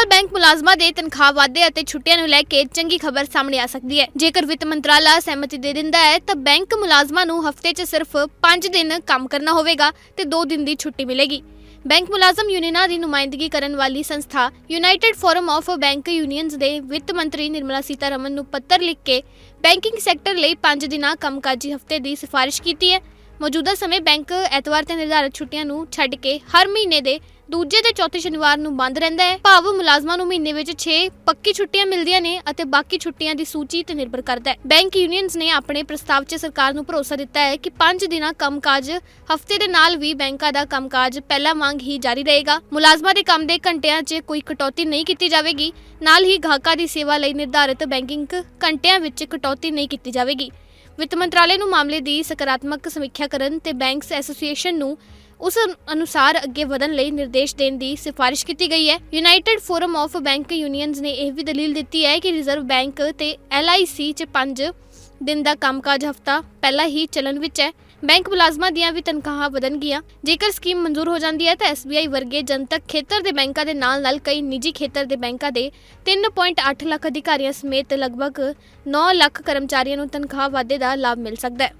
ਨਾਲ ਬੈਂਕ ਮੁਲਾਜ਼ਮਾਂ ਦੇ ਤਨਖਾਹ ਵਾਧੇ ਅਤੇ ਛੁੱਟੀਆਂ ਨੂੰ ਲੈ ਕੇ ਚੰਗੀ ਖਬਰ ਸਾਹਮਣੇ ਆ ਸਕਦੀ ਹੈ। ਜੇਕਰ ਵਿੱਤ ਮੰਤਰਾਲਾ ਸਹਿਮਤੀ ਦੇ ਦਿੰਦਾ ਹੈ, ਤਾਂ ਬੈਂਕ ਮੁਲਾਜ਼ਮਾਂ ਨੂੰ ਹਫ਼ਤੇ 'ਚ ਸਿਰਫ 5 ਦਿਨ ਕੰਮ ਕਰਨਾ ਹੋਵੇਗਾ ਤੇ 2 ਦਿਨ ਦੀ ਛੁੱਟੀ ਮਿਲੇਗੀ। ਬੈਂਕ ਮੁਲਾਜ਼ਮ ਯੂਨੀਅਨਾਂ ਦੀ ਨੁਮਾਇੰਦਗੀ ਕਰਨ ਵਾਲੀ ਸੰਸਥਾ United Forum of Bank Unions ਦੇ ਵਿੱਤ ਮੰਤਰੀ ਨਿਰਮਲਾ ਸੀਤਾਰਮਨ ਨੂੰ ਪੱਤਰ ਲਿਖ ਕੇ ਬੈਂਕਿੰਗ ਸੈਕਟਰ ਲਈ 5 ਦਿਨਾਂ ਕੰਮਕਾਜੀ ਹਫ਼ਤੇ ਦੀ ਸਿਫਾਰਿਸ਼ ਕੀਤੀ ਹੈ। ਮੌਜੂਦਾ ਸਮੇਂ ਬੈਂਕ ਐਤਵਾਰ ਤੇ ਨਿਰਧਾਰਤ ਛੁੱਟੀਆਂ ਨੂੰ ਛੱਡ ਕੇ ਹਰ ਮਹੀਨੇ ਦੇ ਦੂਜੇ ਤੇ ਚੌਥੇ ਸ਼ਨੀਵਾਰ ਨੂੰ ਬੰਦ ਰਹਿੰਦਾ ਹੈ। ਭਾਵ ਮੁਲਾਜ਼ਮਾਂ ਨੂੰ ਮਹੀਨੇ ਵਿੱਚ 6 ਪੱਕੀ ਛੁੱਟੀਆਂ ਮਿਲਦੀਆਂ ਨੇ ਅਤੇ ਬਾਕੀ ਛੁੱਟੀਆਂ ਦੀ ਸੂਚੀ ਤੇ ਨਿਰਭਰ ਕਰਦਾ ਹੈ। ਬੈਂਕ ਯੂਨੀਅਨਸ ਨੇ ਆਪਣੇ ਪ੍ਰਸਤਾਵ 'ਚ ਸਰਕਾਰ ਨੂੰ ਭਰੋਸਾ ਦਿੱਤਾ ਹੈ ਕਿ 5 ਦਿਨਾਂ ਕੰਮਕਾਜ, ਹਫ਼ਤੇ ਦੇ ਨਾਲ ਵੀ ਬੈਂਕਾਂ ਦਾ ਕੰਮਕਾਜ ਪਹਿਲਾਂ ਵਾਂਗ ਹੀ ਜਾਰੀ ਰਹੇਗਾ। ਮੁਲਾਜ਼ਮਾਂ ਦੇ ਕੰਮ ਦੇ ਘੰਟਿਆਂ 'ਚ ਕੋਈ ਕਟੌਤੀ ਨਹੀਂ ਕੀਤੀ ਜਾਵੇਗੀ। ਨਾਲ ਹੀ ਗਾਹਕਾਂ ਦੀ ਸੇਵਾ ਲਈ ਨਿਰਧਾਰਿਤ ਬੈਂਕਿੰਗ ਘੰਟਿਆਂ ਵਿੱਚ ਕਟੌਤੀ ਨਹੀਂ ਕੀਤੀ ਜਾਵੇਗੀ। ਵਿੱਤ ਮੰਤਰਾਲੇ ਨੂੰ ਮਾਮਲੇ ਦੀ ਸਕਾਰਾਤਮਕ ਸਮੀਖਿਆ ਕਰਨ ਤੇ ਬੈਂਕਸ ਐਸੋਸੀਏਸ਼ਨ ਨੂੰ ਉਸ ਅਨੁਸਾਰ ਅੱਗੇ ਵਧਣ ਲਈ ਨਿਰਦੇਸ਼ ਦੇਣ ਦੀ ਸਿਫਾਰਿਸ਼ ਕੀਤੀ ਗਈ ਹੈ। United Forum of Bank Unions ਨੇ ਇਹ ਵੀ ਦਲੀਲ ਦਿੱਤੀ ਹੈ ਕਿ ਰਿਜ਼ਰਵ ਬੈਂਕ ਤੇ LIC 'ਚ 5 ਦਿਨ ਦਾ ਕੰਮਕਾਜ ਹਫਤਾ ਪਹਿਲਾਂ ਹੀ ਚੱਲਣ ਵਿੱਚ ਹੈ। ਬੈਂਕ ਮੁਲਾਜ਼ਮਾਂ ਦੀਆਂ ਵੀ ਤਨਖਾਹਾਂ ਵਧਣਗੀਆਂ। ਜੇਕਰ ਸਕੀਮ ਮਨਜ਼ੂਰ ਹੋ ਜਾਂਦੀ ਹੈ ਤਾਂ SBI ਵਰਗੇ ਜਨਤਕ ਖੇਤਰ ਦੇ ਬੈਂਕਾਂ ਦੇ ਨਾਲ-ਨਾਲ ਕਈ ਨਿੱਜੀ ਖੇਤਰ ਦੇ ਬੈਂਕਾਂ ਦੇ 3.8 ਲੱਖ ਅਧਿਕਾਰੀਆਂ ਸਮੇਤ ਲਗਭਗ 9 ਲੱਖ ਕਰਮਚਾਰੀਆਂ ਨੂੰ ਤਨਖਾਹ ਵਾਧੇ ਦਾ ਲਾਭ ਮਿਲ ਸਕਦਾ ਹੈ।